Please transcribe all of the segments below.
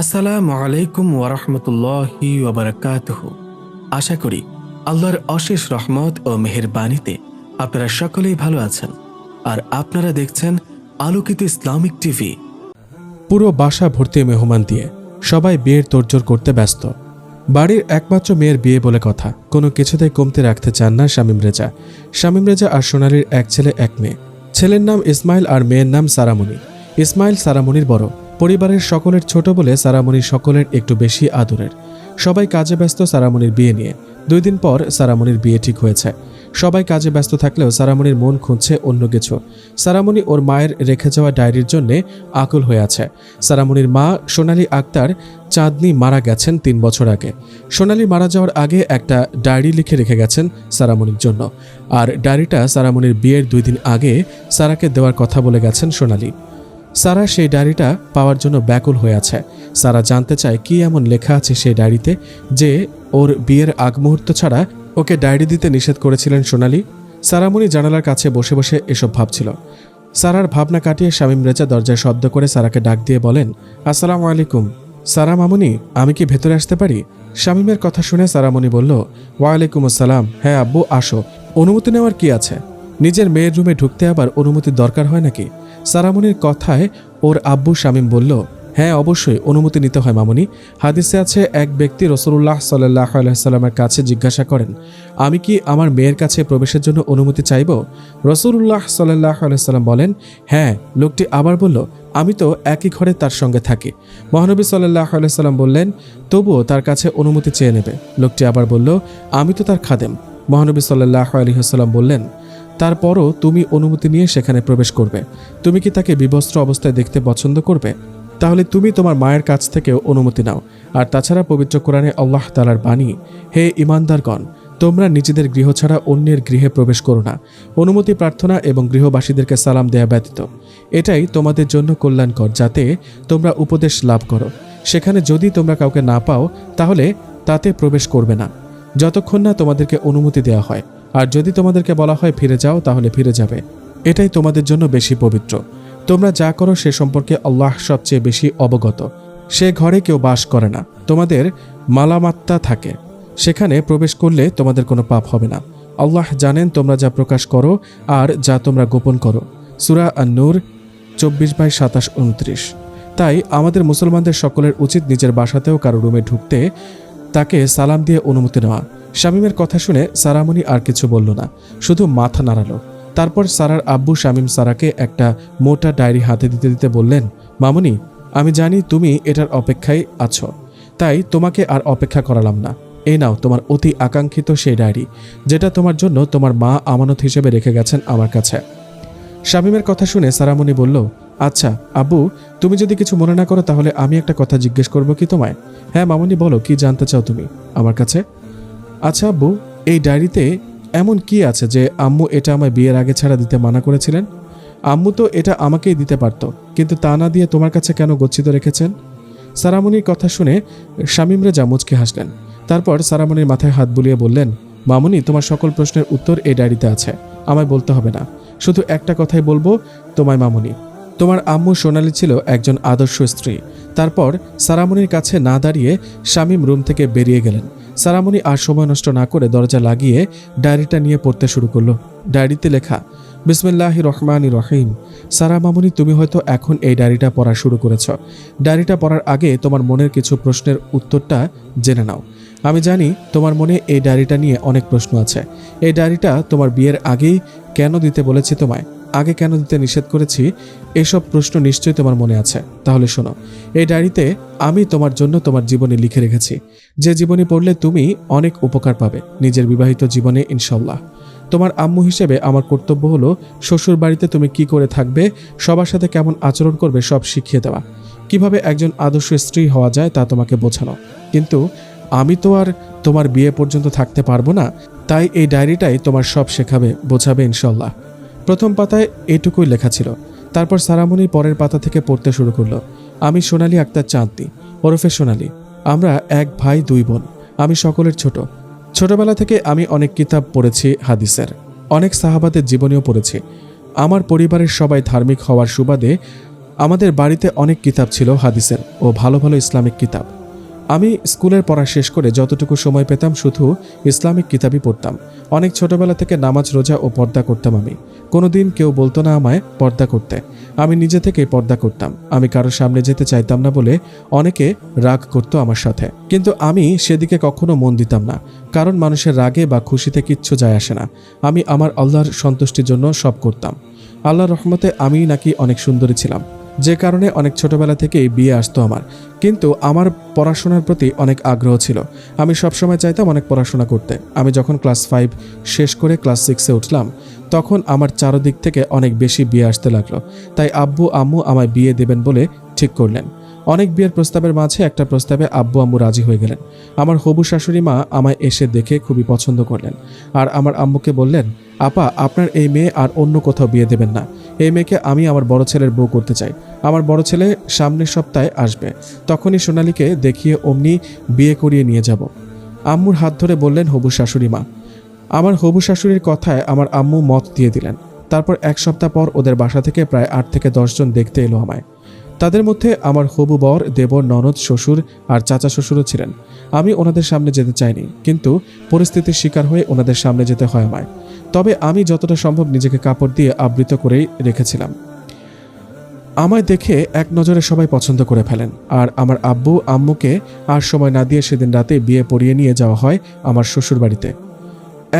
আসসালামু আলাইকুম ওরহমতুল্লাহি ওবরাকাতুহ আশা করি আল্লাহর অশেষ রহমত ও মেহেরবানিতে আপনারা সকলেই ভালো আছেন আর আপনারা দেখছেন আলোকিত ইসলামিক টিভি। পুরো বাসা ভর্তি মেহমান দিয়ে সবাই বিয়ের তোড়জোড় করতে ব্যস্ত। বাড়ির একমাত্র মেয়ের বিয়ে বলে কথা, কোনো কিছুতেই কমতে রাখতে চান না শামীম রেজা। শামীম রেজা আর সোনালির এক ছেলে, এক মেয়ে। ছেলের নাম ইসমাইল আর মেয়ের নাম সারামণি। ইসমাইল সারামণির বড়। পরিবারের সকলের ছোট বলে সারামণি সকলের একটু বেশি আদরের। সবাই কাজে ব্যস্ত সারামণির বিয়ে নিয়ে। দুই দিন পর সারামণির বিয়ে ঠিক হয়েছে। সবাই কাজে ব্যস্ত থাকলেও সারামণির মন খুঁজছে অন্য কিছু। সারামণি ওর মায়ের রেখে যাওয়া ডায়েরির জন্যে আকুল হয়ে আছে। সারামণির মা সোনালী আক্তার চাঁদনি মারা গেছেন তিন বছর আগে। সোনালী মারা যাওয়ার আগে একটা ডায়েরি লিখে রেখে গেছেন সারামণির জন্য। আর ডায়েরিটা সারামণির বিয়ের দুই দিন আগে সারাকে দেওয়ার কথা বলে গেছেন সোনালী। সারা সেই ডায়েরিটা পাওয়ার জন্য ব্যাকুল হয়ে আছে। সারা জানতে চায় কি এমন লেখা আছে সেই ডায়েরিতে যে ওর বিয়ের আগ মুহূর্ত ছাড়া ওকে ডায়েরি দিতে নিষেধ করেছিলেন সোনালি। সারামণি জানালার কাছে বসে বসে এসব ভাবছিল। সারার ভাবনা কাটিয়ে শামীম রেজা দরজায় শব্দ করে সারাকে ডাক দিয়ে বলেন, আসসালামু আলাইকুম। সারা মামুনি, আমি কি ভেতরে আসতে পারি? শামীমের কথা শুনে সারামণি বলল, ওয়ালাইকুম আসসালাম। হ্যাঁ আব্বু, আসো। অনুমতি নেওয়ার কি আছে? নিজের মেয়ের রুমে ঢুকতে আবার অনুমতির দরকার হয় নাকি? সারামণির কথায় ওর আব্বু শামীম বলল হ্যাঁ অবশ্যই, অনুমতি নিতে হয় মামুনি। হাদিসে আছে, এক ব্যক্তি রসুল্লাহ সাল্লাহ আলাইসাল্লামের কাছে জিজ্ঞাসা করেন, আমি কি আমার মেয়ের কাছে প্রবেশের জন্য অনুমতি চাইব? রসুল্লাহ সাল্লাহ আলাইসাল্লাম বলেন হ্যাঁ। লোকটি আবার বলল, আমি তো একই ঘরে তার সঙ্গে থাকি। মহানবী সাল্লাহ আলাইসাল্লাম বললেন, তবুও তার কাছে অনুমতি চেয়ে নেবে। লোকটি আবার বলল, আমি তো তার খাদেম। মহানবী সাল্লাহ আলহিহাস্লাম বললেন তারপরও তুমি অনুমতি নিয়ে সেখানে প্রবেশ করবে। তুমি কি তাকে বিবস্ত্র অবস্থায় দেখতে পছন্দ করবে? তাহলে তুমি তোমার মায়ের কাছ থেকেও অনুমতি নাও। আর তাছাড়া পবিত্র কোরআনে আল্লাহ তালার বাণী, হে ইমানদারগণ তোমরা নিজেদের গৃহ ছাড়া অন্যের গৃহে প্রবেশ করো না। অনুমতি, প্রার্থনা এবং গৃহবাসীদেরকে সালাম দেয়া ব্যতীত। এটাই তোমাদের জন্য কল্যাণকর, যাতে তোমরা উপদেশ লাভ করো। সেখানে যদি তোমরা কাউকে না পাও, তাহলে তাতে প্রবেশ করবে না। যতক্ষণ না তোমাদেরকে অনুমতি দেওয়া হয়। আর যদি তোমাদেরকে বলা হয় ফিরে যাও, তাহলে ফিরে যাবে। এটাই তোমাদের জন্য বেশি পবিত্র। তোমরা যা করো, সে সম্পর্কে আল্লাহ সবচেয়ে বেশি অবগত। সে ঘরে কেউ বাস করে না। তোমাদের মালামাত্তা থাকে। সেখানে প্রবেশ করলে তোমাদের কোনো পাপ হবে না। আল্লাহ জানেন তোমরা যা প্রকাশ করো আর যা তোমরা গোপন করো। সুরা আন্নুর, চব্বিশ বাই সাতাশ, উনত্রিশ। তাই আমাদের মুসলমানদের সকলের উচিত নিজের বাসাতেও কারও রুমে ঢুকতে তাকে সালাম দিয়ে অনুমতি নেওয়া। শামীমের কথা শুনে সারামণি আর কিছু বলল না, শুধু মাথা নাড়ালো। তারপর সারার আব্বু শামীম সারাকে একটা মোটা ডায়েরি হাতে দিতে দিতে বললেন, মামুনি, আমি জানি তুমি এটার অপেক্ষায় আছো, তাই তোমাকে আর অপেক্ষা করালাম না। এই নাও তোমার অতি আকাঙ্ক্ষিত সেই ডায়েরি, যেটা তোমার জন্য তোমার মা আমানত হিসেবে রেখে গেছেন আমার কাছে। শামীমের কথা শুনে সারামণি বলল আচ্ছা আব্বু, তুমি যদি কিছু মনে না করো তাহলে আমি একটা কথা জিজ্ঞেস করব কি তোমায়? হ্যাঁ মামুনি, বলো, কি জানতে চাও তুমি আমার কাছে? আচ্ছা আব্বু, এই ডায়েরিতে এমন কি আছে যে আম্মু এটা আমায় বিয়ের আগে ছাড়া দিতে মানা করেছিলেন? আম্মু তো এটা আমাকেই দিতে পারতো, কিন্তু তা না দিয়ে তোমার কাছে কেন গচ্ছিত রেখেছেন? সারামণির কথা শুনে শামীম রেজা মুচকে হাসলেন। তারপর সারামণির মাথায় হাত বুলিয়ে বললেন, মামুনি, তোমার সকল প্রশ্নের উত্তর এই ডায়েরিতে আছে, আমায় বলতে হবে না। শুধু একটা কথাই বলব তোমায়, মামুনি। তোমার আম্মু সোনালি ছিল একজন আদর্শ স্ত্রী। তারপর সারামণির কাছে না দাঁড়িয়ে শামীম রুম থেকে বেরিয়ে গেলেন। সারামণি আর সময় নষ্ট না করে দরজা লাগিয়ে ডায়েরিটা নিয়ে পড়তে শুরু করল। ডায়েরিতে লেখা, বিসমিল্লাহ রহমান রহিম। সারা মামুনি, তুমি হয়তো এখন এই ডায়েরিটা পড়া শুরু করেছ। ডায়েরিটা পড়ার আগে তোমার মনের কিছু প্রশ্নের উত্তরটা জেনে নাও। আমি জানি তোমার মনে এই ডায়েরিটা নিয়ে অনেক প্রশ্ন আছে। এই ডায়েরিটা তোমার বিয়ের আগেই কেন দিতে বলেছি তোমায়? আগে কেন দিতে নিষেধ করেছি? এসব প্রশ্ন নিশ্চয়ই তোমার মনে আছে। তাহলে শোনো, এই ডায়েরিতে আমি তোমার জন্য তোমার জীবনে লিখে রেখেছি। যে জীবনী পড়লে তুমি অনেক উপকার পাবে, নিজের বিবাহিত জীবনে ইনশাল্লাহ তোমার আম্মু হিসেবে আমার কর্তব্য হলো, শ্বশুর বাড়িতে তুমি কি করে থাকবে, সবার সাথে কেমন আচরণ করবে, সব শিখিয়ে দেওয়া। কীভাবে একজন আদর্শ স্ত্রী হওয়া যায়, তা তোমাকে বোঝানো। কিন্তু আমি তো আর তোমার বিয়ে পর্যন্ত থাকতে পারব না, তাই এই ডায়েরিটাই তোমার সব শেখাবে, বোঝাবে ইনশাল্লাহ প্রথম পাতায় এটুকুই লেখা ছিল। তারপর সারামণি পরের পাতা থেকে পড়তে শুরু করল। আমি সোনালি আক্তার চাঁদনি, ওরফে সোনালি। আমরা এক ভাই, দুই বোন। আমি সকলের ছোট। ছোটবেলা থেকে আমি অনেক কিতাব পড়েছি, হাদিসের। অনেক সাহাবাদের জীবনীও পড়েছি। আমার পরিবারের সবাই ধার্মিক হওয়ার সুবাদে আমাদের বাড়িতে অনেক কিতাব ছিল, হাদিসের, ও ভালো ভালো ইসলামিক কিতাব। আমি স্কুলের পড়া শেষ করে যতটুকু সময় পেতাম শুধু ইসলামিক কিতাবই পড়তাম। অনেক ছোটবেলা থেকে নামাজ, রোজা ও পর্দা করতাম আমি। কোনোদিন কেউ বলতো না আমায় পর্দা করতে। আমি নিজে থেকেই পর্দা করতাম। আমি কারোর সামনে যেতে চাইতাম না বলে অনেকে রাগ করতো আমার সাথে। কিন্তু আমি সেদিকে কখনো মন দিতাম না। কারণ মানুষের রাগে বা খুশিতে কিচ্ছু যায় আসে না। আমি আমার আল্লাহর সন্তুষ্টির জন্য সব করতাম। আল্লাহর রহমতে আমি নাকি অনেক সুন্দরী ছিলাম। যে কারণে অনেক ছোটবেলা থেকেই বিয়ে আসতো আমার। কিন্তু আমার পড়াশোনার প্রতি অনেক আগ্রহ ছিল। আমি সবসময় চাইতাম অনেক পড়াশোনা করতে। আমি যখন ক্লাস ফাইভ শেষ করে ক্লাস সিক্সে উঠলাম, তখন আমার চারদিক থেকে অনেক বেশি বিয়ে আসতে লাগল। তাই আব্বু, আম্মু আমায় বিয়ে দেবেন বলে ঠিক করলেন। অনেক বিয়ের প্রস্তাবের মাঝে একটা প্রস্তাবে আব্বু আম্মু রাজি হয়ে গেলেন। আমার হবু শাশুড়ি মা আমায় এসে দেখে খুবই পছন্দ করলেন। আর আমার আম্মুকে বললেন, আপা, আপনার এই মেয়ে আর অন্য কোথাও বিয়ে দেবেন না। এই মেয়েকে আমি আমার বড় ছেলের বউ করতে চাই। আমার বড় ছেলে সামনের সপ্তাহে আসবে। তখনই সোনালীকে দেখিয়ে অমনি বিয়ে করিয়ে নিয়ে যাব। আম্মুর হাত ধরে বললেন হবু শাশুড়ি মা, আমার হবু শাশুড়ির কথায় আমার আম্মু মত দিয়ে দিলেন। তারপর এক সপ্তাহ পর ওদের বাসা থেকে প্রায় আট থেকে দশজন দেখতে এলো আমায়। তাদের মধ্যে আমার হবু বর, দেবর, ননদ, শ্বশুর আর চাচা শ্বশুরও ছিলেন। আমি ওনাদের সামনে যেতে চাইনি, কিন্তু পরিস্থিতির শিকার হয়ে ওনাদের সামনে যেতে হয় আমায়। তবে আমি যতটা সম্ভব নিজেকে কাপড় দিয়ে আবৃত করেই রেখেছিলাম। আমায় দেখে এক নজরে সবাই পছন্দ করে ফেলেন, আর আমার আব্বু, আম্মুকে আর সময় না দিয়ে সেদিন রাতে বিয়ে পড়িয়ে নিয়ে যাওয়া হয় আমার শ্বশুর বাড়িতে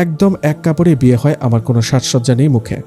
একদম এক কাপড়ে বিয়ে হয় আমার কোনো সাজসজ্জা নেই মুখে।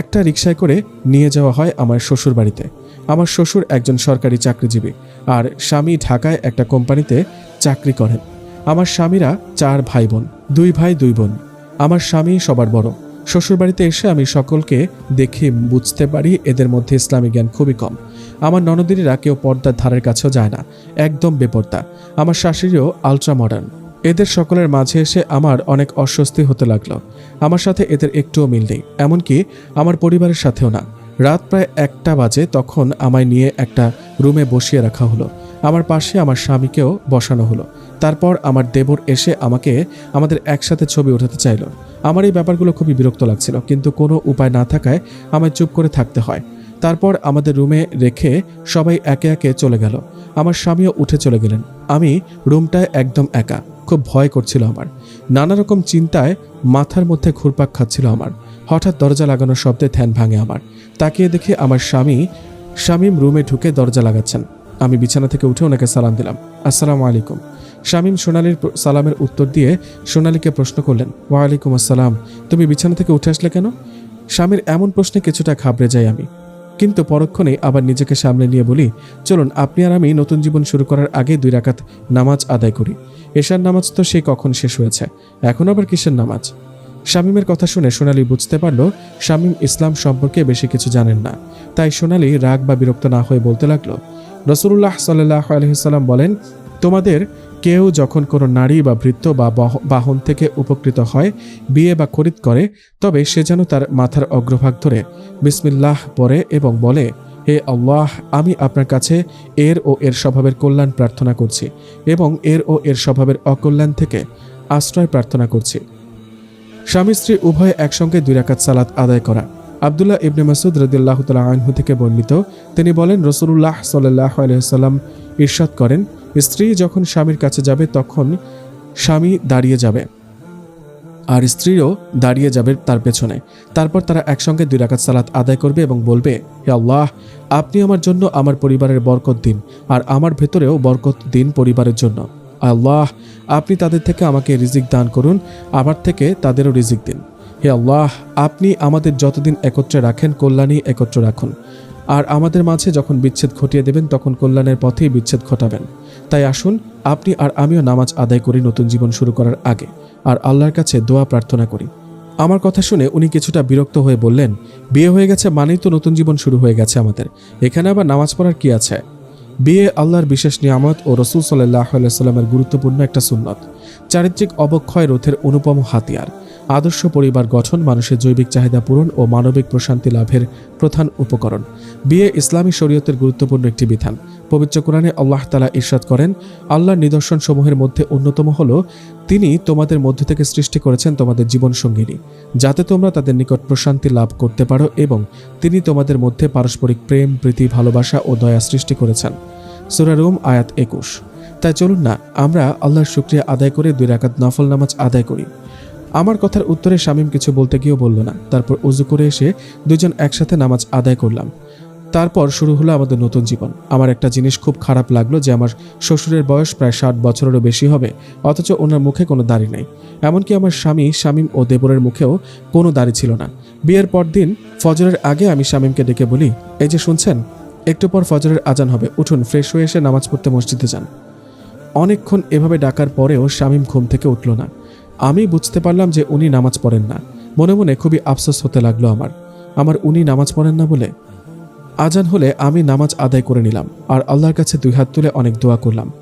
একটা রিক্সায় করে নিয়ে যাওয়া হয় আমার শ্বশুর বাড়িতে আমার শ্বশুর একজন সরকারি চাকরিজীবী আর স্বামী ঢাকায় একটা কোম্পানিতে চাকরি করেন। আমার স্বামীরা চার ভাই বোন দুই ভাই, দুই বোন। আমার স্বামী সবার বড়। শ্বশুরবাড়িতে এসে আমি সকলকে দেখে বুঝতে পারি এদের মধ্যে ইসলামী জ্ঞান খুবই কম। আমার ননদিনীরা কেউ পর্দার ধারের কাছেও যায় না, একদম বেপর্দা। আমার শাশুড়িও আলট্রা মডার্ন এদের সকলের মাঝে এসে আমার অনেক অস্বস্তি হতে লাগল। আমার সাথে এদের একটুও মিল নেই, এমনকি আমার পরিবারের সাথেও না। রাত প্রায় একটা বাজে তখন আমায় নিয়ে একটা রুমে বসিয়ে রাখা হলো। আমার পাশে আমার স্বামীকেও বসানো হলো। তারপর আমার দেবর এসে আমাকে আমাদের একসাথে ছবি ওঠাতে চাইলো। আমার এই ব্যাপারগুলো খুবই বিরক্ত লাগছিল, কিন্তু কোনো উপায় না থাকায় আমায় চুপ করে থাকতে হয়। তারপর আমাদের রুমে রেখে সবাই একে একে চলে গেল। আমার স্বামীও উঠে চলে গেলেন। আমি রুমটায় একদম একা। খুব ভয় করছিল আমার। নানা রকম চিন্তায় মাথার মধ্যে ঘুরপাক খাচ্ছিল আমার। হঠাৎ দরজা লাগানোর শব্দে ধ্যান ভাঙে আমার। তাকিয়ে দেখে আমার স্বামী, শামীম রুমে ঢুকে দরজা লাগাচ্ছেন। আমি বিছানা থেকে উঠে ওনাকে সালাম দিলাম। আসসালামু আলাইকুম। শামীম সোনালির সালামের উত্তর দিয়ে সোনালীকে প্রশ্ন করলেন, ওয়ালাইকুম আসসালাম। তুমি বিছানা থেকে উঠে আসলে কেন? স্বামীর এমন প্রশ্নে কিছুটা ঘাবড়ে যাই আমি। কিন্তু পরক্ষণে আবার নিজেকে সামলে নিয়ে বলি, চলুন, আপনি আর আমি নতুন জীবন শুরু করার আগে দুই রাকাত নামাজ আদায় করি। এশার নামাজ তো সে কখন শেষ হয়েছে? এখন আবার কিসের নামাজ? শামীমের কথা শুনে সোনালি বুঝতে পারল শামীম ইসলাম সম্পর্কে বেশি কিছু জানেন না। তাই সোনালি রাগ বা বিরক্ত না হয়ে বলতে লাগল রসুল্লাহ সাল্লাহ আলহিসাল্লাম বলেন, তোমাদের কেউ যখন কোনো নারী বা ভৃত্য বা বাহন থেকে উপকৃত হয়, বিয়ে বা খরিদ করে, তবে সে যেন তার মাথার অগ্রভাগ ধরে বিসমিল্লাহ পরে এবং বলে, হে আল্লাহ, আমি আপনার কাছে এর ও এর স্বভাবের কল্যাণ প্রার্থনা করছি এবং এর ও এর স্বভাবের অকল্যাণ থেকে আশ্রয় প্রার্থনা করছি। স্বামী স্ত্রী উভয়ে একসঙ্গে দুই রাকাত সালাত আদায় করা আবদুল্লাহ ইবনে মাসুদ রদিল্লাহ তালা আনহু থেকে বর্ণিত, তিনি বলেন রসুল্লাহ সাল্লাহ আলহিসাল্লাম ইরশাদ করেন, স্ত্রী যখন স্বামীর কাছে যাবে তখন স্বামী দাঁড়িয়ে যাবে আর স্ত্রীও দাঁড়িয়ে যাবে তার পেছনে। তারপর তারা একসঙ্গে দুই রাকাত সালাত আদায় করবে এবং বলবে, হে আল্লাহ, আপনি আমার জন্য আমার পরিবারের বরকত দিন আর আমার ভেতরেও বরকত দিন পরিবারের জন্য। আল্লাহ, আপনি তাদের থেকে আমাকে রিজিক দান করুন, আমার থেকে তাদেরও রিজিক দিন। হে আল্লাহ, আপনি আমাদের যতদিন একত্রে রাখেন, কল্যাণই একত্র রাখুন। আর আমাদের মাঝে যখন বিচ্ছেদ ঘটিয়ে দেবেন, তখন কল্যাণের পথেই বিচ্ছেদ ঘটাবেন। তাই আসুন, আপনি আর আমিও নামাজ আদায় করি নতুন জীবন শুরু করার আগে। আর আল্লাহর কাছে দোয়া প্রার্থনা করি। আমার কথা শুনে উনি কিছুটা বিরক্ত হয়ে বললেন, বিয়ে হয়ে গেছে মানেই তো নতুন জীবন শুরু হয়ে গেছে আমাদের। এখানে আবার নামাজ পড়ার কি আছে? বিয়ে আল্লাহর বিশেষ নিয়ামত ও রসুল সাল্লাহ সাল্লামের গুরুত্বপূর্ণ একটা সুন্নত। চারিত্রিক অবক্ষয় রোধের অনুপম হাতিয়ার। আদর্শ পরিবার গঠন মানুষের জৈবিক চাহিদা পূরণ ও মানবিক প্রশান্তি লাভের প্রধান উপকরণ। বিয়ে ইসলামী শরীয়তের গুরুত্বপূর্ণ একটি বিধান। পবিত্র কোরআনে আল্লাহ তালা ইরশাদ করেন, আল্লাহর নিদর্শন সমূহের মধ্যে অন্যতম হল, তিনি তোমাদের মধ্য থেকে সৃষ্টি করেছেন তোমাদের জীবন সঙ্গিনী যাতে তোমরা তাদের নিকট প্রশান্তি লাভ করতে পারো এবং তিনি তোমাদের মধ্যে পারস্পরিক প্রেম, প্রীতি, ভালোবাসা ও দয়া সৃষ্টি করেছেন। সুরারুম আয়াত একুশ। তাই চলুন না, আমরা আল্লাহর শুক্রিয়া আদায় করে দুই রাকাত নফল নামাজ আদায় করি। আমার কথার উত্তরে শামীম কিছু বলতে গিয়েও বলল না, তারপর উজু করে এসে দুজন একসাথে নামাজ আদায় করলাম। তারপর শুরু হলো আমাদের নতুন জীবন। আমার একটা জিনিস খুব খারাপ লাগল যে আমার শ্বশুরের বয়স প্রায় ষাট বছরেরও বেশি হবে, অথচ ওনার মুখে কোনো দাড়ি নাই। এমনকি আমার স্বামী, শামীম ও দেবরের মুখেও কোনো দাড়ি ছিল না। বিয়ের পর দিন ফজরের আগে আমি শামীমকে ডেকে বলি, এই যে শুনছেন, একটু পর ফজরের আজান হবে, উঠুন, ফ্রেশ হয়ে এসে নামাজ পড়তে মসজিদে যান। অনেকক্ষণ এভাবে ডাকার পরেও শামীম ঘুম থেকে উঠল না। আমি বুঝতে পারলাম যে উনি নামাজ পড়েন না। মনে মনে খুবই আফসোস হতে লাগল আমার। আমার উনি নামাজ পড়েন না বলে আজান হলে আমি নামাজ আদায় করে নিলাম, আর আল্লাহর কাছে দুই হাত তুলে অনেক দোয়া করলাম।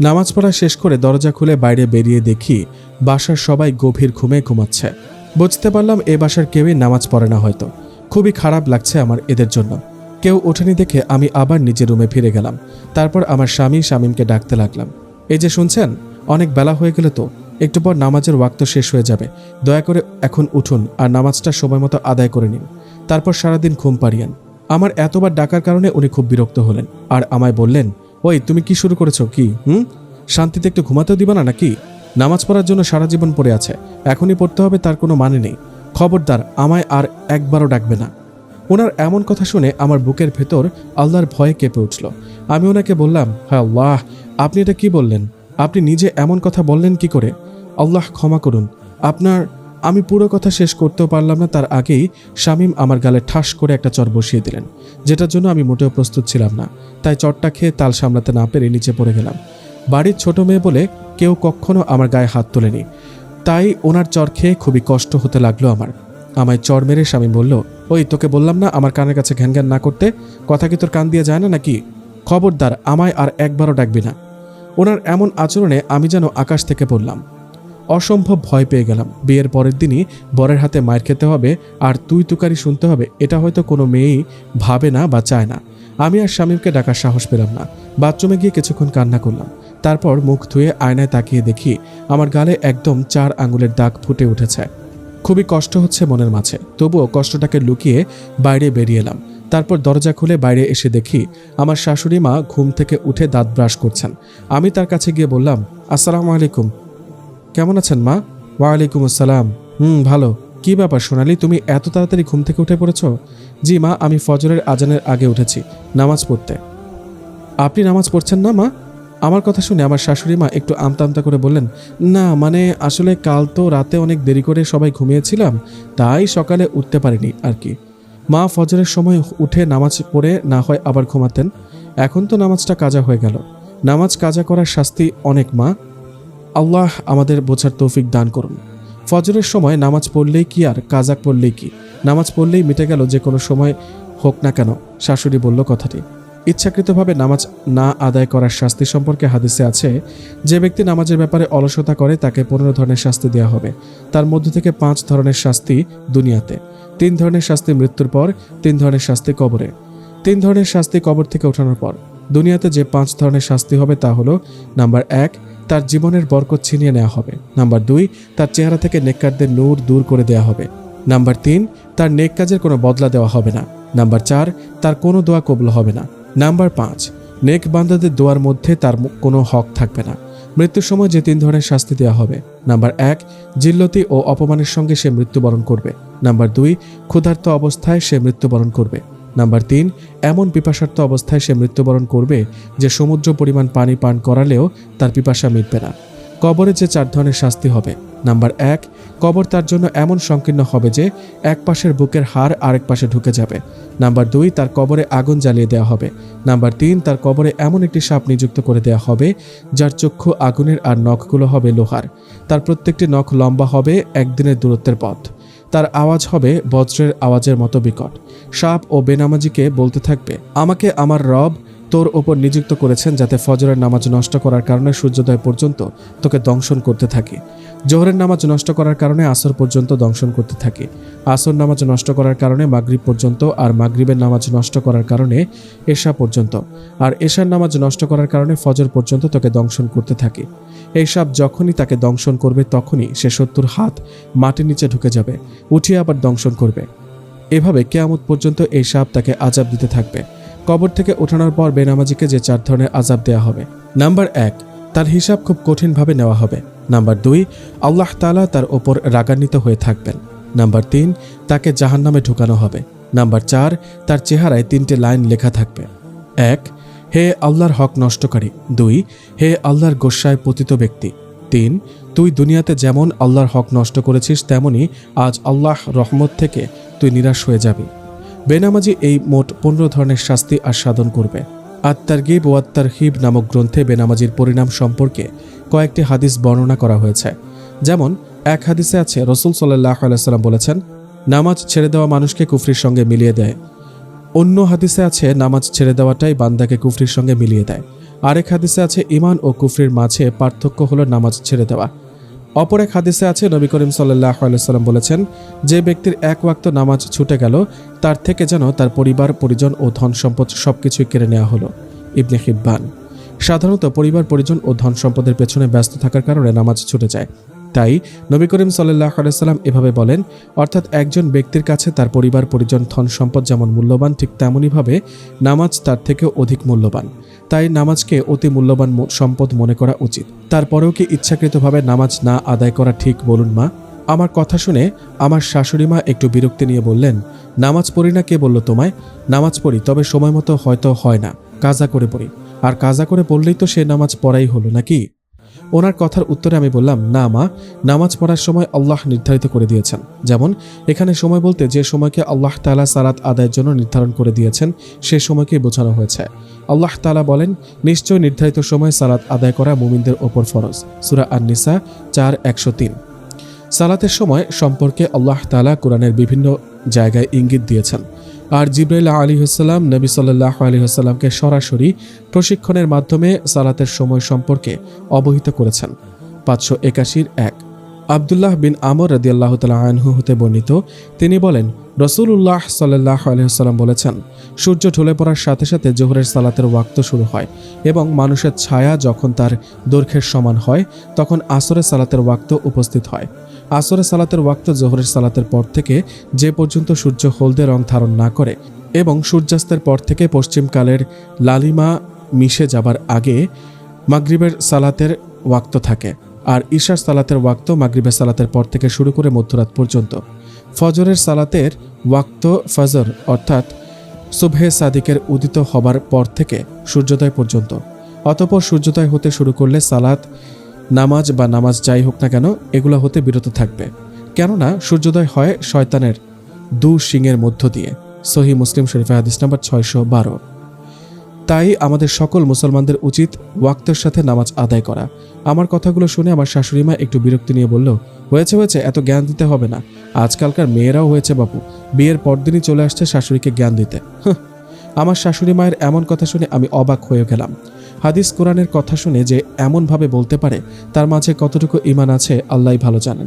নামাজ পড়া শেষ করে দরজা খুলে বাইরে বেরিয়ে দেখি, বাসার সবাই গভীর ঘুমে ঘুমাচ্ছে। বুঝতে পারলাম এ বাসার কেউই নামাজ পড়ে না হয়তো। খুবই খারাপ লাগছে আমার এদের জন্য। কেউ ওঠেনি দেখে আমি আবার নিজের রুমে ফিরে গেলাম। তারপর আমার স্বামী স্বামীমকে ডাকতে লাগলাম। এই যে শুনছেন, অনেক বেলা হয়ে গেলে তো। একটু পর নামাজের ওয়াক্ত শেষ হয়ে যাবে। দয়া করে এখন উঠুন, আর নামাজটা সময় মতো আদায় করে নিন। তারপর সারাদিন ঘুম পাড়িয়েন। আমার এতবার ডাকার কারণে উনি খুব বিরক্ত হলেন আর আমায় বললেন, ওই, তুমি কি শুরু করেছ? কি? হুম? শান্তিতে একটু ঘুমাতেও দিবা না নাকি? নামাজ পড়ার জন্য সারা জীবন পড়ে আছে। এখনই পড়তে হবে, তার কোনো মানে নেই। খবরদার, আমায় আর একবারও ডাকবে না। ওনার এমন কথা শুনে আমার বুকের ভেতর আল্লাহর ভয়ে কেঁপে উঠল। আমি ওনাকে বললাম হ্যাঁ আল্লাহ, আপনি এটা কি বললেন? আপনি নিজে এমন কথা বললেন কি করে? আল্লাহ ক্ষমা করুন। আপনার আমি পুরো কথা শেষ করতেও পারলাম না। তার আগেই শামীম আমার গালে ঠাস করে একটা চর বসিয়ে দিলেন। যেটার জন্য আমি মোটেও প্রস্তুত ছিলাম না। তাই চরটা খেয়ে তাল সামলাতে না পেরে নিচে পড়ে গেলাম। বাড়ির ছোট মেয়ে বলে কেউ কখনো আমার গায়ে হাত তোলেনি। তাই ওনার চর খেয়ে খুবই কষ্ট হতে লাগল আমার। আমায় চর মেরে স্বামী বলল, ওই, তোকে বললাম না আমার কানের কাছে ঘ্যান ঘ্যান না করতে? কথা কি তোর কান দিয়ে যায় না নাকি? খবরদার, আমায় আর একবারও ডাকবি না। ওনার এমন আচরণে আমি যেন আকাশ থেকে পড়লাম। অসম্ভব ভয় পেয়ে গেলাম। বিয়ের পরের দিনই বরের হাতে মায়ের খেতে হবে আর তুই তুকারি শুনতে হবে, এটা হয়তো কোনো মেয়েই ভাবে না বা চায় না। আমি আর স্বামীকে ডাকার সাহস পেলাম না। বাথরুমে গিয়ে কিছুক্ষণ কান্না করলাম। তারপর মুখ ধুয়ে আয়নায় তাকিয়ে দেখি আমার গালে একদম চার আঙুলের দাগ ফুটে উঠেছে। খুবই কষ্ট হচ্ছে মনের মাঝে, তবুও কষ্টটাকে লুকিয়ে বাইরে বেরিয়ে এলাম। তারপর দরজা খুলে বাইরে এসে দেখি আমার শাশুড়ি মা ঘুম থেকে উঠে দাঁত ব্রাশ করছেন। আমি তার কাছে গিয়ে বললাম, আসসালামু আলাইকুম। কেমন আছেন মা? ওয়ালাইকুম আসসালাম। হুম, ভালো। কি ব্যাপার সোনালি, তুমি এত তাড়াতাড়ি ঘুম থেকে উঠে পড়েছো? জি মা, আমি ফজরের আজানের আগে উঠেছি, নামাজ পড়তে। আপনি নামাজ পড়ছেন না মা? আমার কথা শুনে আমার শাশুড়ি মা একটু আমতা আমতা করে বললেন, না মানে আসলে কাল তো রাতে অনেক দেরি করে সবাই ঘুমিয়েছিলাম, তাই সকালে উঠতে পারিনি আর কি। মা, ফজরের সময় উঠে নামাজ পড়ে না হয় আবার ঘুমাতেন। এখন তো নামাজটা কাজা হয়ে গেল। নামাজ কাজা করার শাস্তি অনেক মা। আল্লাহ আমাদের বোঝার তৌফিক দান করুন। ফজরের সময় নামাজ পড়লেই কি আর, কাজাক পড়লেই কি? নামাজ পড়লেই মিটে গেল যে কোনো সময় হোক না কেন, শাশুড়ি বলল কথাটি। ইচ্ছাকৃতভাবে নামাজ না আদায় করার শাস্তি সম্পর্কে হাদিসে আছে, যে ব্যক্তি নামাজের ব্যাপারে অলসতা করে তাকে পনেরো ধরনের শাস্তি দেওয়া হবে। তার মধ্যে থেকে পাঁচ ধরনের শাস্তি দুনিয়াতে। তিন ধরনের শাস্তি মৃত্যুর পর, তিন ধরনের শাস্তি কবরে। তিন ধরনের শাস্তি কবর থেকে ওঠানোর পর। দুনিয়াতে যে পাঁচ ধরনের শাস্তি হবে তা হলো, নাম্বার এক, তার জীবনের বরকত ছিনিয়ে নেওয়া হবে। নাম্বার দুই, তার চেহারা থেকে নেককারদের নূর দূর করে দেওয়া হবে। নাম্বার তিন, তার নেক কাজের কোনো বদলা দেওয়া হবে না। নাম্বার চার, তার কোনো দোয়া কবল হবে না। নাম্বার পাঁচ, নেক বান্দাদের দোয়ার মধ্যে তার কোনো হক থাকবে না। মৃত্যুর সময় যে তিন ধরনের শাস্তি দেওয়া হবে। নাম্বার এক, জিল্লতি ও অপমানের সঙ্গে সে মৃত্যুবরণ করবে। নাম্বার দুই, ক্ষুধার্ত অবস্থায় সে মৃত্যুবরণ করবে। নাম্বার তিন, এমন পিপাসার্থ অবস্থায় সে মৃত্যুবরণ করবে যে সমুদ্র পরিমাণ পানি পান করালেও তার পিপাসা মিটবে না। কবরে যে চার ধরনের শাস্তি হবে। নাম্বার এক, কবর তার জন্য এমন সংকীর্ণ হবে যে এক পাশের বুকের হাড় আরেক পাশে ঢুকে যাবে। নাম্বার দুই, তার কবরে আগুন জ্বালিয়ে দেওয়া হবে। নাম্বার তিন, তার কবরে এমন একটি সাপ নিযুক্ত করে দেওয়া হবে যার চক্ষু আগুনের আর নখগুলো হবে লোহার। তার প্রত্যেকটি নখ লম্বা হবে একদিনের দূরত্বের পথ। তার আওয়াজ হবে বজ্রের আওয়াজের মতো বিকট। সাপ ও বেনামাজিকে বলতে থাকবে, আমাকে আমার রব তোর ওপর নিযুক্ত করেছেন যাতে ফজরের নামাজ নষ্ট করার কারণে সূর্যোদয় পর্যন্ত তোকে দংশন করতে থাকি। জোহরের নামাজ নষ্ট করার কারণে আসর পর্যন্ত দংশন করতে থাকি। আসর নামাজ নষ্ট করার কারণে মাগরিব পর্যন্ত আর মাগরিবের নামাজ নষ্ট করার কারণে এশা পর্যন্ত। আর এশার নামাজ নষ্ট করার কারণে ফজর পর্যন্ত তোকে দংশন করতে থাকি। এই সাপ যখনই তাকে দংশন করবে তখনই সে সত্তর হাত মাটির নিচে ঢুকে যাবে, উঠিয়ে আবার দংশন করবে। এভাবে কেয়ামত পর্যন্ত এই সাপ তাকে আজাব দিতে থাকবে। কবর থেকে ওঠানোর পর বেনামাজিকে যে চার ধরনের আজাব দেয়া হবে। নাম্বার এক, তার হিসাব খুব কঠিনভাবে নেওয়া হবে। নাম্বার দুই, আল্লাহ তাআলা তার ওপর রাগান্বিত হয়ে থাকবেন। নাম্বার তিন, তাকে জাহান্নামে ঢোকানো হবে। নাম্বার চার, তার চেহারায় তিনটে লাইন লেখা থাকবে। এক হে আল্লাহর হক নষ্টকারী। দুই, হে আল্লাহর গোসায় পতিত ব্যক্তি। তিন, তুই দুনিয়াতে যেমন আল্লাহর হক নষ্ট করেছিস, তেমনি আজ আল্লাহ রহমত থেকে তুই নিরাশ হয়ে যাবি। বেনামাজি এই মোট পনেরো ধরনের শাস্তি আস্বাদন করবে। আত্মার গিব ও আত্মার হিব নামক গ্রন্থে বেনামাজির পরিণাম সম্পর্কে কয়েকটি হাদিস বর্ণনা করা হয়েছে। যেমন, এক হাদিসে আছে, রসুল সাল্লাহ আলাইসাল্লাম বলেছেন, নামাজ ছেড়ে দেওয়া মানুষকে কুফরির সঙ্গে মিলিয়ে দেয়। অন্য হাদিসে আছে, নামাজ ছেড়ে দেওয়াটাই বান্দাকে কুফরির সঙ্গে মিলিয়ে দেয়। আরেক হাদিসে আছে ইমান ও কুফরির মাঝে পার্থক্য হলো নামাজ ছেড়ে দেওয়া। অপর এক হাদিসে আছে, নবী করিম সাল্লাহ আলাইসাল্লাম বলেছেন, যে ব্যক্তির এক ওয়াক্ত নামাজ ছুটে গেল, তার থেকে যেন তার পরিবার, পরিজন ও ধন সম্পদ সবকিছুই কেড়ে নেওয়া হলো। ইবনে হিব্বান। সাধারণত পরিবার, পরিজন ও ধন সম্পদের পেছনে ব্যস্ত থাকার কারণে নামাজ ছুটে যায়। তাই নবী করিম সাল্লাহ আলাইসাল্লাম এভাবে বলেন, অর্থাৎ একজন ব্যক্তির কাছে তার পরিবার, পরিজন, ধন সম্পদ যেমন মূল্যবান, ঠিক তেমনইভাবে নামাজ তার থেকেও অধিক মূল্যবান। তাই নামাজকে অতি মূল্যবান সম্পদ মনে করা উচিত। তারপরেও কি ইচ্ছাকৃতভাবে নামাজ না আদায় করা ঠিক বলুন মা? আমার কথা শুনে আমার শাশুড়ি মা একটু বিরক্তি নিয়ে বললেন, নামাজ পড়ি না কে বলল তোমায়? নামাজ পড়ি, তবে সময় মতো হয়তো হয় না। কাজা করে পড়ি। আর কাজা করে পড়লেই তো সে নামাজ পড়াই হলো নাকি? ওনার কথার উত্তরে আমি বললাম, না মা, নামাজ পড়ার সময় আল্লাহ নির্ধারিত করে দিয়েছেন। যেমন, এখানে সময় বলতে যে সময়কে আল্লাহ তালা সালাত আদায়ের জন্য নির্ধারণ করে দিয়েছেন, সে সময়কে বোঝানো হয়েছে। আল্লাহ তালা বলেন, নিশ্চয় নির্ধারিত সময় সালাত আদায় করা মুমিনদের ওপর ফরজ। সুরা আন নিসা চার, একশো তিন। সালাতের সময় সম্পর্কে আল্লাহ তালা কোরআনের বিভিন্ন জায়গায় ইঙ্গিত দিয়েছেন। আর জিব্রাইল আলী হাসাল্লাম নবী সাল্লাহ আলী হাসাল্লামকে সরাসরি প্রশিক্ষণের মাধ্যমে সালাতের সময় সম্পর্কে অবহিত করেছেন। পাঁচশো একাশির এক। আবদুল্লাহ বিন আমর রদি আল্লাহ তালা আনহু হতে বর্ণিত, তিনি বলেন রসুল্লাহ সাল্লাহ আলহিহাল্লাম বলেছেন, সূর্য ঢলে পড়ার সাথে সাথে জোহরের সালাতের ওয়াক্ত শুরু হয় এবং মানুষের ছায়া যখন তার দৈর্ঘ্যের সমান হয়, তখন আসরের সালাতের ওয়াক্ত উপস্থিত হয়। আসরের সালাতের ওয়াক্ত জোহরের সালাতের পর থেকে যে পর্যন্ত সূর্য হলদে রং ধারণ না করে এবং সূর্যাস্তের পর থেকে পশ্চিমকালের লালিমা মিশে যাবার আগে মাগরিবের সালাতের ওয়াক্ত থাকে আর ঈশার সালাতের ওয়াক্ত মাগরিবের সালাতের পর থেকে শুরু করে মধ্যরাত পর্যন্ত। ফজরের সালাতের ওয়াক্ত ফজর, অর্থাৎ সুবহে সাদিকের উদিত হবার পর থেকে সূর্যোদয় পর্যন্ত। অতপর সূর্যোদয় হতে শুরু করলে সালাত, নামাজ বা নামাজ যাই হোক না কেন, এগুলো হতে বিরত থাকবে। কেননা সূর্যোদয় হয় শয়তানের দু শিংয়ের মধ্য দিয়ে। সহি মুসলিম শরীফে হাদিস নাম্বার ছয়শো বারো। তাই আমাদের সকল মুসলমানদের উচিত ওয়াক্তের সাথে নামাজ আদায় করা। আমার কথাগুলো শুনে আমার শাশুড়ি মা একটু বিরক্তি নিয়ে বলল, হয়েছে হয়েছে, এত জ্ঞান দিতে হবে না। আজকালকার মেয়েরাও হয়েছে বাপু। বিয়ের পরদিনই চলে আসছে শাশুড়িকে জ্ঞান দিতে। আমার শাশুড়ি মায়ের এমন কথা শুনে আমি অবাক হয়ে গেলাম। হাদিস কোরআনের কথা শুনে যে এমনভাবে বলতে পারে, তার মাঝে কতটুকু ইমান আছে আল্লাহ ভালো জানেন।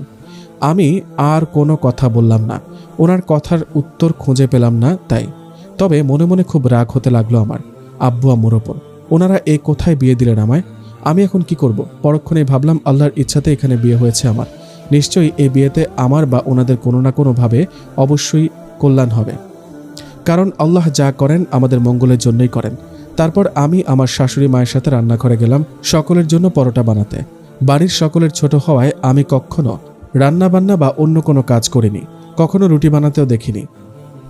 আমি আর কোনো কথা বললাম না। ওনার কথার উত্তর খুঁজে পেলাম না তাই। তবে মনে মনে খুব রাগ হতে লাগল আমার। আব্বু আম্মুর ওপর। ওনারা এই কোথায় বিয়ে দিলেন আমায় আমি এখন কি করব? পরক্ষণে ভাবলাম আল্লাহর ইচ্ছাতে এখানে বিয়ে হয়েছে আমার। নিশ্চয়ই এই বিয়েতে আমার বা ওনাদের কোনো না কোনোভাবে অবশ্যই কল্যাণ হবে। কারণ আল্লাহ যা করেন আমাদের মঙ্গলের জন্যই করেন। তারপর আমি আমার শাশুড়ি মায়ের সাথে রান্নাঘরে গেলাম সকলের জন্য পরোটা বানাতে। বাড়ির সকলের ছোট হওয়ায় আমি কখনো রান্না বান্না বা অন্য কোনো কাজ করিনি। কখনো রুটি বানাতেও দেখিনি।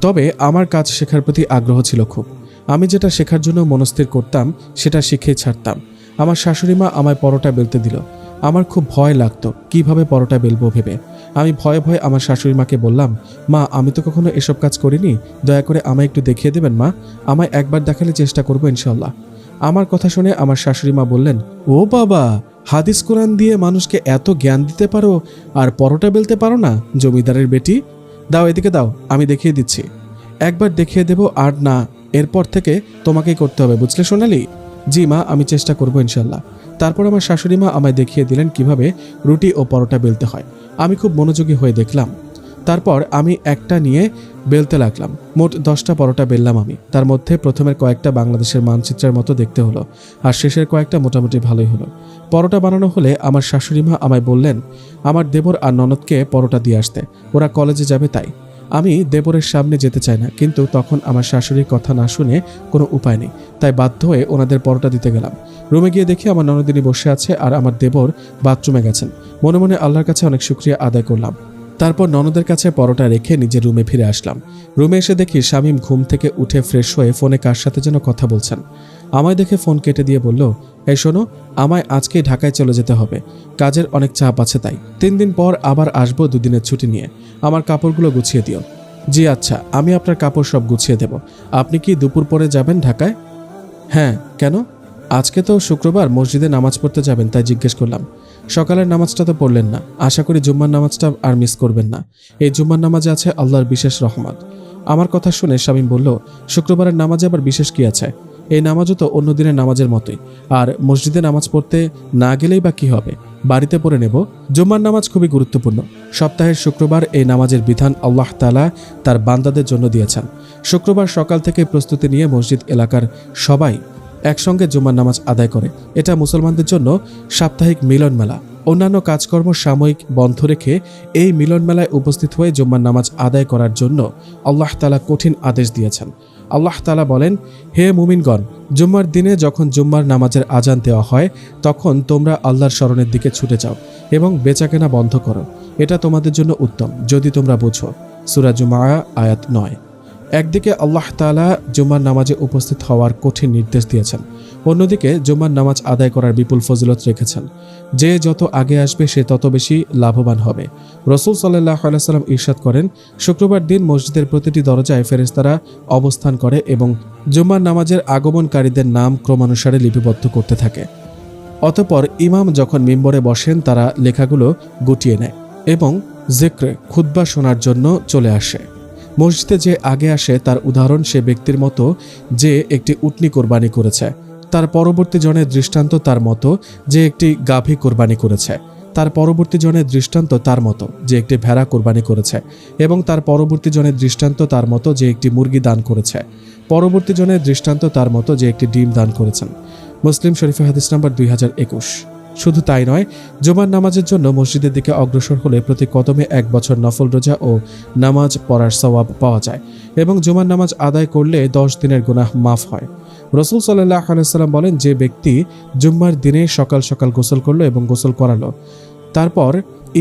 তবে আমার কাজ শেখার প্রতি আগ্রহ ছিল খুব। আমি যেটা শেখার জন্য মনস্থির করতাম, সেটা শিখে ছাড়তাম। আমার শাশুড়ি মা আমায় পরোটা বেলতে দিল। আমার খুব ভয় লাগতো, কীভাবে পরোটা বেলবো ভেবে। আমি ভয়ে ভয়ে আমার শাশুড়ি মাকে বললাম, মা, আমি তো কখনো এসব কাজ করিনি। দয়া করে আমায় একটু দেখিয়ে দেবেন, মা? আমায় একবার দেখালে চেষ্টা করব ইনশাল্লাহ আমার কথা শুনে আমার শাশুড়ি মা বললেন, ও বাবা, হাদিস কোরআন দিয়ে মানুষকে এত জ্ঞান দিতে পারো আর পরোটা বেলতে পারো না, জমিদারের বেটি? দাও এদিকে দাও, আমি দেখিয়ে দিচ্ছি। একবার দেখিয়ে দেব আর না এরপর থেকে তোমাকেই করতে হবে, বুঝলে সোনালি? জি মা, আমি চেষ্টা করব ইনশাল্লাহ তারপর আমার শাশুড়ি মা আমায় দেখিয়ে দিলেন কীভাবে রুটি ও পরোটা বেলতে হয়। আমি খুব মনোযোগী হয়ে দেখলাম। তারপর আমি একটা নিয়ে বেলতে লাগলাম। মোট দশটা পরোটা বেললাম আমি। তার মধ্যে প্রথমের কয়েকটা বাংলাদেশের মানচিত্রের মতো দেখতে হলো। আর শেষের কয়েকটা মোটামুটি ভালোই হলো। পরোটা বানানো হলে আমার শাশুড়ি মা আমায় বললেন, আমার দেবর আর ননদকে পরোটা দিয়ে আসতে। ওরা কলেজে যাবে তাই। আমি দেবরের সামনে যেতে চাই না, কিন্তু তখন আমার শাশুড়ির কথা না শুনে কোনো উপায় নেই। তাই বাধ্য হয়ে ওনাদের পরোটা দিতে গেলাম। রুমে গিয়ে দেখি আমার ননদিনী বসে আছে আর আমার দেবর বাথরুমে গেছেন। মনে মনে আল্লাহর কাছে অনেক শুক্রিয়া আদায় করলাম। তারপর ননদের কাছে পরোটা রেখে নিজের রুমে ফিরে আসলাম। রুমে এসে দেখি শামীম ঘুম থেকে উঠে ফ্রেশ হয়ে ফোনে কার সাথে যেন কথা বলছেন। আমায় দেখে ফোন কেটে দিয়ে বলল, এই শোনো, আমায় আজকেই ঢাকায় চলে যেতে হবে। কাজের অনেক চাপ আছে তাই। তিন দিন পর আবার আসব দুদিনের ছুটি নিয়ে। আমার কাপড়গুলো গুছিয়ে দিও। জি আচ্ছা আমি আপনার কাপড় সব গুছিয়ে দেব। আপনি কি দুপুর পরে যাবেন ঢাকায়? হ্যাঁ কেন? আজকে তো শুক্রবার, মসজিদে নামাজ পড়তে যাবেন তাই জিজ্ঞেস করলাম। সকালের নামাজটা তো পড়লেন না। আশা করি জুম্মার নামাজটা আর মিস করবেন না। এই জুম্মার নামাজে আছে আল্লাহর বিশেষ রহমত। আমার কথা শুনে শামীম বলল, শুক্রবারের নামাজে আবার বিশেষ কি আছে? এই নামাজও তো অন্য দিনের নামাজের মতোই। আর মসজিদে নামাজ পড়তে না গেলেই বা কি হবে? বাড়িতে পড়ে নেব। জুম্মার নামাজ খুবই গুরুত্বপূর্ণ। সপ্তাহের শুক্রবার এই নামাজের বিধান আল্লাহ তালা তার বান্দাদের জন্য দিয়েছেন। শুক্রবার সকাল থেকে প্রস্তুতি নিয়ে মসজিদ এলাকার সবাই একসঙ্গে জুম্মার নামাজ আদায় করে। এটা মুসলমানদের জন্য সাপ্তাহিক মিলন মেলা। অন্যান্য কাজকর্ম সাময়িক বন্ধ রেখে এই মিলন মেলায় উপস্থিত হয়ে জুম্মার নামাজ আদায় করার জন্য আল্লাহ তালা কঠিন আদেশ দিয়েছেন। আল্লাহ তালা বলেন, হে মুমিনগণ, জুম্মার দিনে যখন জুম্মার নামাজের আজান দেওয়া হয়, তখন তোমরা আল্লাহর স্মরণের দিকে ছুটে যাও এবং বেচাকেনা বন্ধ করো। এটা তোমাদের জন্য উত্তম, যদি তোমরা বুঝো। সুরা জুমা আয়াত নয়। একদিকে আল্লাহ তালা জুম্মার নামাজে উপস্থিত হওয়ার কঠিন নির্দেশ দিয়েছেন। অন্যদিকে জুম্মার নামাজ আদায় করার বিপুল ফজিলত রেখেছেন। যে যত আগে আসবে, সে তত বেশি লাভবান হবে। রসুল সাল্লাহ আলাইসাল্লাম ইরশাদ করেন, শুক্রবার দিন মসজিদের প্রতিটি দরজায় ফেরেশতারা অবস্থান করে এবং জুম্মার নামাজের আগমনকারীদের নাম ক্রমানুসারে লিপিবদ্ধ করতে থাকে। অতপর ইমাম যখন মিম্বরে বসেন, তারা লেখাগুলো গুটিয়ে নেয় এবং জেক্রে খুদ্া শোনার জন্য চলে আসে। মসজিদে যে আগে আসে, তার উদাহরণ সে ব্যক্তির মতো যে একটি উটনি কোরবানি করেছে। তার পরবর্তী জনের দৃষ্টান্ত তার মতো যে একটি গাভী কোরবানি করেছে। তার পরবর্তী জনের দৃষ্টান্ত তার মতো যে একটি ভেড়া কোরবানি করেছে এবং তার পরবর্তী জনের দৃষ্টান্ত তার মতো যে একটি মুরগি দান করেছে। পরবর্তী জনের দৃষ্টান্ত তার মতো যে একটি ডিম দান করেছেন। মুসলিম শরীফে হাদিস নাম্বার দুই হাজার একুশ। শুধু তাই নয়, জুমার নামাজের জন্য মসজিদের দিকে অগ্রসর হলে প্রতি কদমে এক বছর নফল রোজা ও নামাজ পড়ার সওয়াব পাওয়া যায় এবং জুমার নামাজ আদায় করলে দশ দিনের গুনাহ মাফ হয়। রসুল সাল্লাহ আলাইসাল্লাম বলেন, যে ব্যক্তি জুম্মার দিনে সকাল সকাল গোসল করল এবং গোসল করালো, তারপর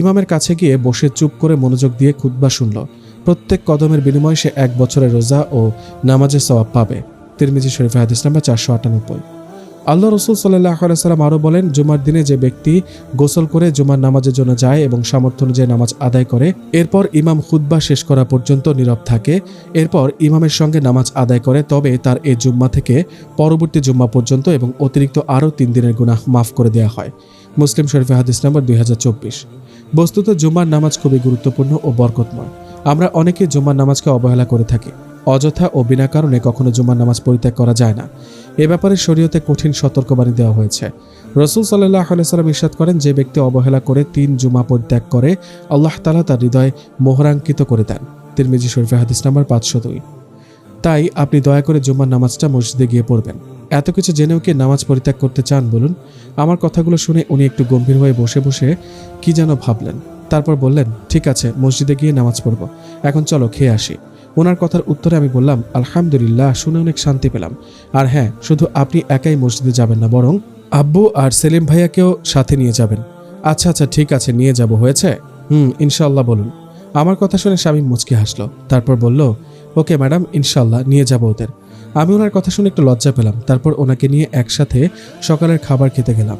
ইমামের কাছে গিয়ে বসে চুপ করে মনোযোগ দিয়ে খুদ্া শুনল। প্রত্যেক কদমের বিনিময়ে সে এক বছরের রোজা ও নামাজের সওয়াব পাবে। তিরমিজি শরীফ হাদিস নাম্বার চারশো আটানব্বই। আল্লাহ রসুল সাল্লাহ সাল্লাম আরও বলেন, জুমার দিনে যে ব্যক্তি গোসল করে জুমার নামাজের জন্য যায় এবং সামর্থ্য অনুযায়ী নামাজ আদায় করে, এরপর ইমাম খুদ্া শেষ করা পর্যন্ত নীরব থাকে, এরপর ইমামের সঙ্গে নামাজ আদায় করে, তবে তার এই জুম্মা থেকে পরবর্তী জুম্মা পর্যন্ত এবং অতিরিক্ত আরও তিন দিনের গুনাহ মাফ করে দেওয়া হয়। মুসলিম শরীফে হাদিস নাম্বার দুই বস্তুত জুম্মার নামাজ খুবই গুরুত্বপূর্ণ ও বরকতময়। আমরা অনেকে জুম্মার নামাজকে অবহেলা করে থাকি। অযথা ও বিনা কারণে কখনো জুম্মার নামাজ পরিত্যাগ করা যায় না। এ ব্যাপারে শরীয়তে কঠিন সতর্কবাণী দেওয়া হয়েছে। রসুল সাল্লাহ সাল্লাম ইরশাদ করেন, যে ব্যক্তি অবহেলা করে তিন জুমা পরিত্যাগ করে, আল্লাহ তালা তার হৃদয় মোহরাঙ্কিত করে দেন। তিরমিজি শরীফে হাদিস নাম্বার পাঁচশো দুই। তাই আপনি দয়া করে জুম্মার নামাজটা মসজিদে গিয়ে পড়বেন। এত কিছু জেনেও কি নামাজ পরিত্যাগ করতে চান বলুন? আমার কথাগুলো শুনে উনি একটু গম্ভীর হয়ে বসে বসে কি যেন ভাবলেন। তারপর বললেন, ঠিক আছে, মসজিদে গিয়ে নামাজ পড়ব। এখন চলো খেয়ে আসি। ওনার কথার উত্তরে আমি বললাম, আলহামদুলিল্লাহ, শুনে অনেক শান্তি পেলাম। আর হ্যাঁ শুধু আপনি একাই মসজিদে যাবেন না, বরং আব্বু আর সেলিম ভাইয়াকেও সাথে নিয়ে যাবেন। আচ্ছা আচ্ছা ঠিক আছে, নিয়ে যাব, হয়েছে? হুম ইনশাল্লাহ বলুন। আমার কথা শুনে স্বামী মুচকি হাসলো, তারপর বলল, ওকে ম্যাডাম ইনশাল্লাহ নিয়ে যাব ওদের। আমি ওনার কথা শুনে একটু লজ্জা পেলাম, তারপর ওনাকে নিয়ে একসাথে সকালের খাবার খেতে গেলাম।